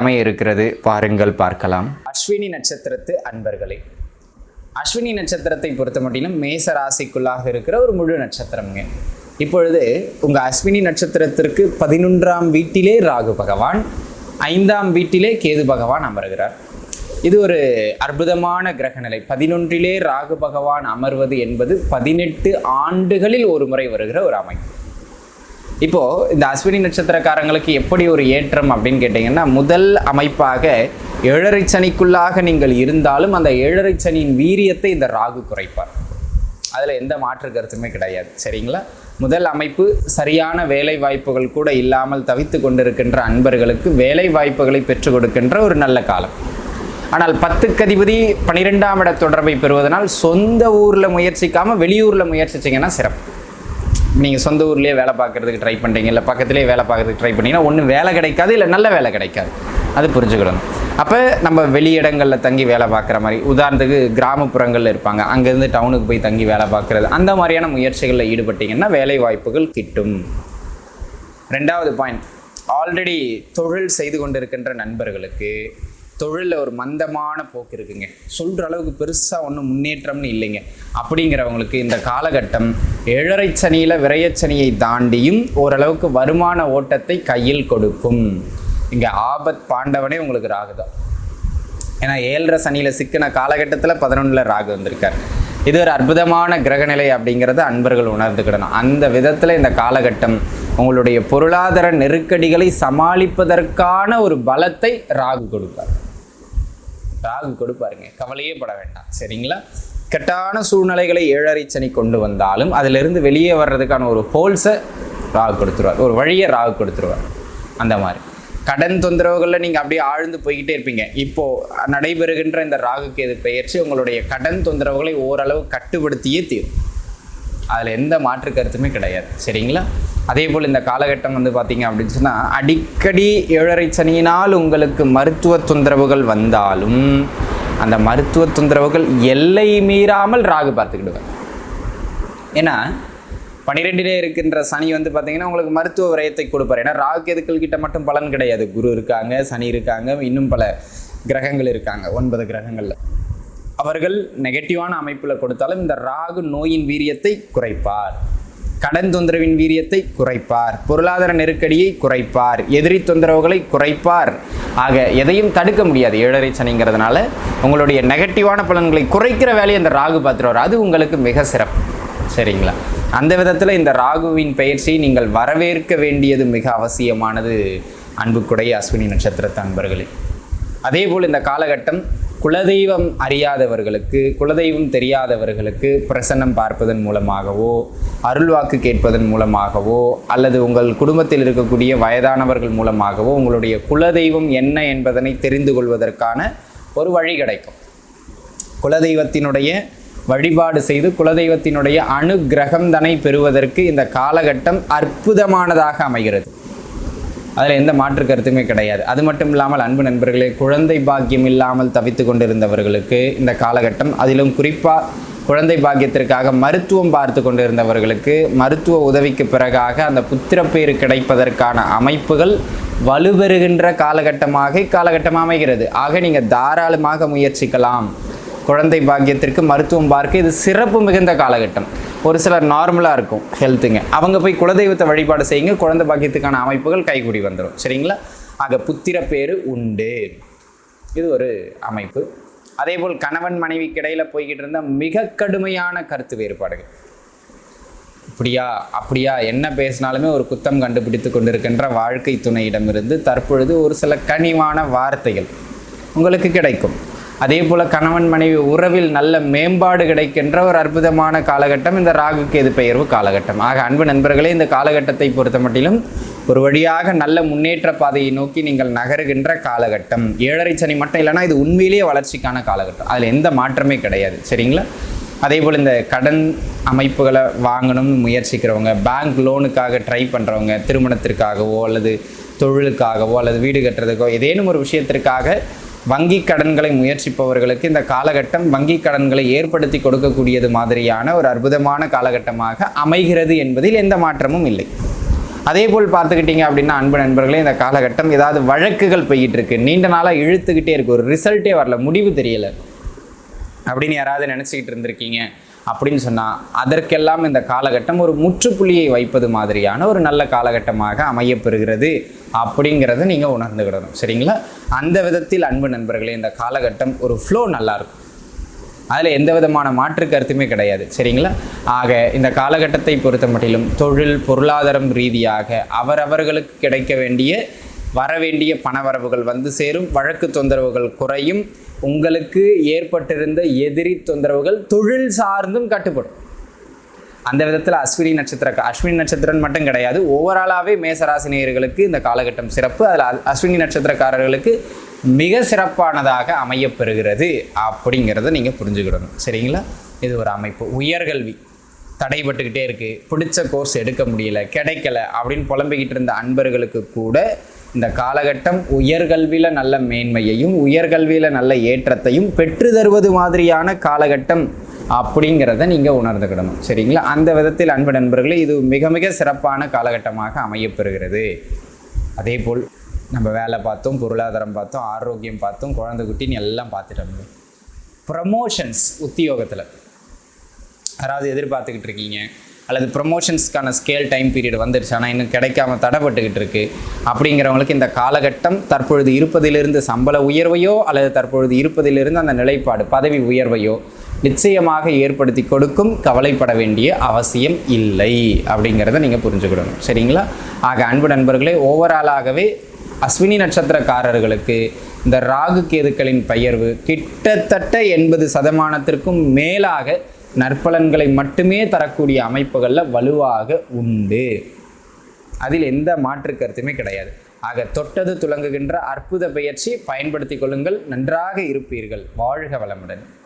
அமைய இருக்கிறது பாருங்கள் பார்க்கலாம். அஸ்வினி நட்சத்திரத்து அன்பர்களே. அஸ்வினி நட்சத்திரத்தை பொறுத்த மட்டிலும் மேச ராசிக்குள்ளாக இருக்கிற ஒரு முழு நட்சத்திரம்ங்க. இப்பொழுது உங்கள் அஸ்வினி நட்சத்திரத்திற்கு பதினொன்றாம் வீட்டிலே ராகு பகவான் ஐந்தாம் வீட்டிலே கேது பகவான் அமர்கிறார். இது ஒரு அற்புதமான கிரகநிலை. பதினொன்றிலே ராகு பகவான் அமர்வது என்பது பதினெட்டு ஆண்டுகளில் ஒரு முறை வருகிற ஒரு அமைப்பு. இப்போது இந்த அஸ்வினி நட்சத்திரக்காரங்களுக்கு எப்படி ஒரு ஏற்றம் அப்படின்னு கேட்டிங்கன்னா முதல் அமைப்பாக ஏழரை சனிக்குள்ளாக நீங்கள் இருந்தாலும் அந்த ஏழரை சனியின் வீரியத்தை இந்த ராகு குறைப்பார். அதில் எந்த மாற்று கருத்துமே கிடையாது. சரிங்களா? முதல் அமைப்பு சரியான வேலை வாய்ப்புகள் கூட இல்லாமல் தவித்து கொண்டிருக்கின்ற அன்பர்களுக்கு வேலை வாய்ப்புகளை பெற்றுக் கொடுக்கின்ற ஒரு நல்ல காலம். ஆனால் பத்துக்கு அதிபதி பனிரெண்டாம் இட தொடர்பை பெறுவதனால் சொந்த ஊரில் முயற்சிக்காமல் வெளியூரில் முயற்சிச்சிங்கன்னா சிறப்பு. நீங்கள் சொந்த ஊர்லேயே வேலை பார்க்குறதுக்கு ட்ரை பண்ணுறீங்க இல்லை பக்கத்துலேயே வேலை பார்க்குறதுக்கு ட்ரை பண்ணிங்கன்னா ஒன்று வேலை கிடைக்காது இல்லை நல்ல வேலை கிடைக்காது. அது புரிஞ்சுக்கிடணும் அப்போ நம்ம வெளியிடங்களில் தங்கி வேலை பார்க்குற மாதிரி உதாரணத்துக்கு கிராமப்புறங்களில் இருப்பாங்க அங்கேருந்து டவுனுக்கு போய் தங்கி வேலை பார்க்குறது அந்த மாதிரியான முயற்சிகளில் ஈடுபட்டிங்கன்னா வேலை வாய்ப்புகள் கிட்டும். ரெண்டாவது பாயிண்ட் ஆல்ரெடி தொழில் செய்து கொண்டிருக்கின்ற நண்பர்களுக்கு தொழிலில் ஒரு மந்தமான போக்கு இருக்குங்க. சொல்கிற அளவுக்கு பெருசாக ஒன்றும் முன்னேற்றம்னு இல்லைங்க. அப்படிங்கிறவங்களுக்கு இந்த காலகட்டம் ஏழரை சனியில் விரயச்சனியை தாண்டியும் ஓரளவுக்கு வருமான ஓட்டத்தை கையில் கொடுக்கும். இங்கே ஆபத் பாண்டவனே உங்களுக்கு ராகுதான் ஏன்னா ஏழரை சனியில் சிக்கின காலகட்டத்தில் பதினொன்றில் ராகு வந்திருக்கார். இது ஒரு அற்புதமான கிரகநிலை அப்படிங்கிறத அன்பர்கள் உணர்ந்துக்கிடணும். அந்த விதத்தில் இந்த காலகட்டம் உங்களுடைய பொருளாதார நெருக்கடிகளை சமாளிப்பதற்கான ஒரு பலத்தை ராகு கொடுப்பார் ராகு கொடுப்பாருங்க கவலையே பட வேண்டாம். சரிங்களா? கெட்டான சூழ்நிலைகளை ஏழரை சனி கொண்டு வந்தாலும் அதிலிருந்து வெளியே வர்றதுக்கான ஒரு ஹோல்ஸை ராகு கொடுத்துருவார். ஒரு வழியை ராகு கொடுத்துருவார். அந்த மாதிரி. கடன் தொந்தரவுகளில் நீங்கள் அப்படியே ஆழ்ந்து போய்கிட்டே இருப்பீங்க. இப்போது நடைபெறுகின்ற இந்த ராகுக்கு கேது பெயர்ச்சி உங்களுடைய கடன் தொந்தரவுகளை ஓரளவு கட்டுப்படுத்தியே தீரும். அதில் எந்த மாற்று கருத்துமே கிடையாது. சரிங்களா? அதே போல் இந்த காலகட்டம் வந்து பார்த்தீங்க அப்படின்னு சொன்னால் அடிக்கடி ஏழரை சனியினால் உங்களுக்கு மருத்துவ தொந்தரவுகள் வந்தாலும் அந்த மருத்துவ தொந்தரவுகள் எல்லை மீறாமல் ராகு பார்த்துக்கிடுவேன் ஏன்னா பனிரெண்டிலே இருக்கின்ற சனி வந்து பார்த்தீங்கன்னா உங்களுக்கு மருத்துவ விரயத்தை கொடுப்பார். ஏன்னா ராகு எதுக்கள் கிட்ட மட்டும் பலன் கிடையாது. குரு இருக்காங்க சனி இருக்காங்க இன்னும் பல கிரகங்கள் இருக்காங்க ஒன்பது கிரகங்களில். அவர்கள் நெகட்டிவான அமைப்பில் கொடுத்தாலும் இந்த ராகு நோயின் வீரியத்தை குறைப்பார். கடன் தொந்தரவின் வீரியத்தை குறைப்பார். பொருளாதார நெருக்கடியை குறைப்பார். எதிரி தொந்தரவுகளை குறைப்பார். ஆக எதையும் தடுக்க முடியாது ஏழரை சனிங்கிறதுனால. உங்களுடைய நெகட்டிவான பலன்களை குறைக்கிற வேலையை இந்த ராகு பார்த்துருவார். அது உங்களுக்கு மிக சிறப்பு. சரிங்களா? அந்த விதத்தில் இந்த ராகுவின் பயிற்சியை நீங்கள் வரவேற்க வேண்டியது மிக அவசியமானது அன்புக்குடைய அஸ்வினி நட்சத்திரத்த அன்பர்களே. அதே போல் இந்த காலகட்டம் குலதெய்வம் அறியாதவர்களுக்கு குலதெய்வம் தெரியாதவர்களுக்கு பிரசன்னம் பார்ப்பதன் மூலமாகவோ அருள்வாக்கு கேட்பதன் மூலமாகவோ அல்லது உங்கள் குடும்பத்தில் இருக்கக்கூடிய வயதானவர்கள் மூலமாகவோ உங்களுடைய குலதெய்வம் என்ன என்பதனை தெரிந்து கொள்வதற்கான ஒரு வழி கிடைக்கும். குலதெய்வத்தினுடைய வழிபாடு செய்து குலதெய்வத்தினுடைய அனுகிரகம் தனை பெறுவதற்கு இந்த காலகட்டம் அற்புதமானதாக அமைகிறது. அதில் எந்த மாற்று கருத்துமே கிடையாது. அது மட்டும் இல்லாமல் அன்பு நண்பர்களே குழந்தை பாக்கியம் இல்லாமல் தவித்து கொண்டிருந்தவர்களுக்கு இந்த காலகட்டம் அதிலும் குறிப்பாக குழந்தை பாக்கியத்திற்காக மருத்துவம் பார்த்து கொண்டிருந்தவர்களுக்கு மருத்துவ உதவிக்கு பிறகாக அந்த புத்திரப்பேறு கிடைப்பதற்கான அமைப்புகள் வலுப்பெறுகின்ற காலகட்டமாக இக்காலகட்டம் அமைகிறது. ஆக நீங்கள் தாராளமாக முயற்சிக்கலாம். குழந்தை பாக்கியத்திற்கு மருத்துவம் பார்க்க இது சிறப்பு மிகுந்த காலகட்டம். ஒரு சிலர் நார்மலாக இருக்கும் ஹெல்த்துங்க அவங்க போய் குலதெய்வத்தை வழிபாடு செய்யுங்க குழந்தை பாக்கியத்துக்கான அமைப்புகள் கைகூடி வந்துடும் சரிங்களா? ஆக புத்திர பேர் உண்டு. இது ஒரு அமைப்பு. அதேபோல் கணவன் மனைவிக்கு கிடையில் போய்கிட்டு இருந்த மிக கடுமையான கருத்து வேறுபாடுகள். இப்படியா அப்படியா என்ன பேசினாலுமே ஒரு குத்தம் கண்டுபிடித்து கொண்டிருக்கின்ற வாழ்க்கை துணையிடமிருந்து தற்பொழுது ஒரு சில கனிவான வார்த்தைகள் உங்களுக்கு கிடைக்கும். அதே போல் கணவன் மனைவி உறவில் நல்ல மேம்பாடு கிடைக்கின்ற ஒரு அற்புதமான காலகட்டம் இந்த ராகு கேது பெயர்வு காலகட்டம். ஆக அன்பு நண்பர்களே இந்த காலகட்டத்தை பொறுத்த மட்டிலும் ஒரு வழியாக நல்ல முன்னேற்ற பாதையை நோக்கி நீங்கள் நகருகின்ற காலகட்டம். ஏழரை சனி மட்டும் இல்லைன்னா இது உண்மையிலேயே வளர்ச்சிக்கான காலகட்டம். அதில் எந்த மாற்றமே கிடையாது. சரிங்களா? அதே போல் இந்த கடன் அமைப்புகளை வாங்கணும்னு முயற்சிக்கிறவங்க பேங்க் லோனுக்காக ட்ரை பண்ணுறவங்க திருமணத்திற்காகவோ அல்லது தொழிலுக்காகவோ அல்லது வீடு கட்டுறதுக்கோ ஏதேனும் ஒரு விஷயத்திற்காக வங்கி கடன்களை முயற்சிப்பவர்களுக்கு இந்த காலகட்டம் வங்கி கடன்களை ஏற்படுத்தி கொடுக்கக்கூடியது மாதிரியான ஒரு அற்புதமான காலகட்டமாக அமைகிறது என்பதில் எந்த மாற்றமும் இல்லை. அதே போல் பார்த்துக்கிட்டீங்க அப்படின்னா அன்பு நண்பர்களே இந்த காலகட்டம் ஏதாவது வழக்குகள் போய்கிட்டு இருக்கு நீண்ட நாளாக இழுத்துக்கிட்டே இருக்கு. ஒரு ரிசல்ட்டே வரல. முடிவு தெரியலை. அப்படின்னு யாராவது நினச்சிக்கிட்டு இருந்திருக்கீங்க. அப்படின்னு சொன்னால் அதற்கெல்லாம் இந்த காலகட்டம் ஒரு முற்றுப்புள்ளியை வைப்பது மாதிரியான ஒரு நல்ல காலகட்டமாக அமையப்பெறுகிறது அப்படிங்கிறத நீங்கள் உணர்ந்துக்கிடணும் சரிங்களா? அந்த விதத்தில் அன்பு நண்பர்களே இந்த காலகட்டம் ஒரு ஃப்ளோ நல்லாயிருக்கும் அதில் எந்த விதமான மாற்று கருத்துமே கிடையாது. சரிங்களா? ஆக இந்த காலகட்டத்தை பொறுத்த மட்டிலும் தொழில் பொருளாதாரம் ரீதியாக அவரவர்களுக்கு கிடைக்க வேண்டிய வரவேண்டிய பணவரவுகள் வந்து சேரும் வழக்கு தொந்தரவுகள் குறையும் உங்களுக்கு ஏற்பட்டிருந்த எதிரி தொந்தரவுகள் தொழில் சார்ந்தும் கட்டுப்படும். அந்த விதத்தில் அஸ்வினி நட்சத்திர அஸ்வினி நட்சத்திரம் மட்டும் கிடையாது. ஓவராலாகவே மேசராசினியர்களுக்கு இந்த காலகட்டம் சிறப்பு. அதில் அஸ்வினி நட்சத்திரக்காரர்களுக்கு மிக சிறப்பானதாக அமையப்பெறுகிறது அப்படிங்கிறத நீங்கள் புரிஞ்சுக்கிடணும். சரிங்களா? இது ஒரு அமைப்பு. உயர்கல்வி. தடைபட்டுக்கிட்டே இருக்குது பிடிச்ச கோர்ஸ் எடுக்க முடியல கிடைக்கல அப்படின்னு புலம்பிக்கிட்டு இருந்த அன்பர்களுக்கு கூட இந்த காலகட்டம் உயர்கல்வியில் நல்ல மேன்மையையும் உயர்கல்வியில் நல்ல ஏற்றத்தையும் பெற்று தருவது மாதிரியான காலகட்டம் அப்படிங்கிறத நீங்கள் உணர்ந்துக்கிடணும். சரிங்களா? அந்த விதத்தில் அன்பு நண்பர்களே இது மிக மிக சிறப்பான காலகட்டமாக அமையப்பெறுகிறது. அதே போல் நம்ம வேலை பார்த்தோம் பொருளாதாரம் பார்த்தோம் ஆரோக்கியம் பார்த்தோம் குழந்தை குட்டின்னு எல்லாம் பார்த்துட்டோம் ப்ரமோஷன்ஸ் உத்தியோகத்தில். யாராவது எதிர்பார்த்துக்கிட்டு இருக்கீங்க? அல்லது ப்ரொமோஷன்ஸ்க்கான ஸ்கேல் டைம் பீரியட் வந்துருச்சு. ஆனால் இன்னும் கிடைக்காம தடைப்பட்டுக்கிட்டு இருக்கு. அப்படிங்கிறவங்களுக்கு இந்த காலகட்டம் தற்பொழுது இருப்பதிலிருந்து சம்பள உயர்வையோ அல்லது தற்பொழுது இருப்பதிலிருந்து அந்த நிலைப்பாடு பதவி உயர்வையோ நிச்சயமாக ஏற்படுத்தி கொடுக்கும் கவலைப்பட வேண்டிய அவசியம் இல்லை அப்படிங்கிறத நீங்கள் புரிஞ்சுக்கிடணும். சரிங்களா? ஆக அன்பு நண்பர்களே ஓவராலாகவே அஸ்வினி நட்சத்திரக்காரர்களுக்கு இந்த ராகு கேதுக்களின் பெயர்வு கிட்டத்தட்ட எண்பது சதமானத்திற்கும் மேலாக நற்பலன்களை மட்டுமே தரக்கூடிய அமைப்புகளில் வலுவாக உண்டு. அதில் எந்த மாற்று கருத்துமே கிடையாது. ஆக தொட்டது துலங்குகின்ற அற்புத பயிற்சி பயன்படுத்திக் கொள்ளுங்கள். நன்றாக இருப்பீர்கள். வாழ்க வளமுடன்.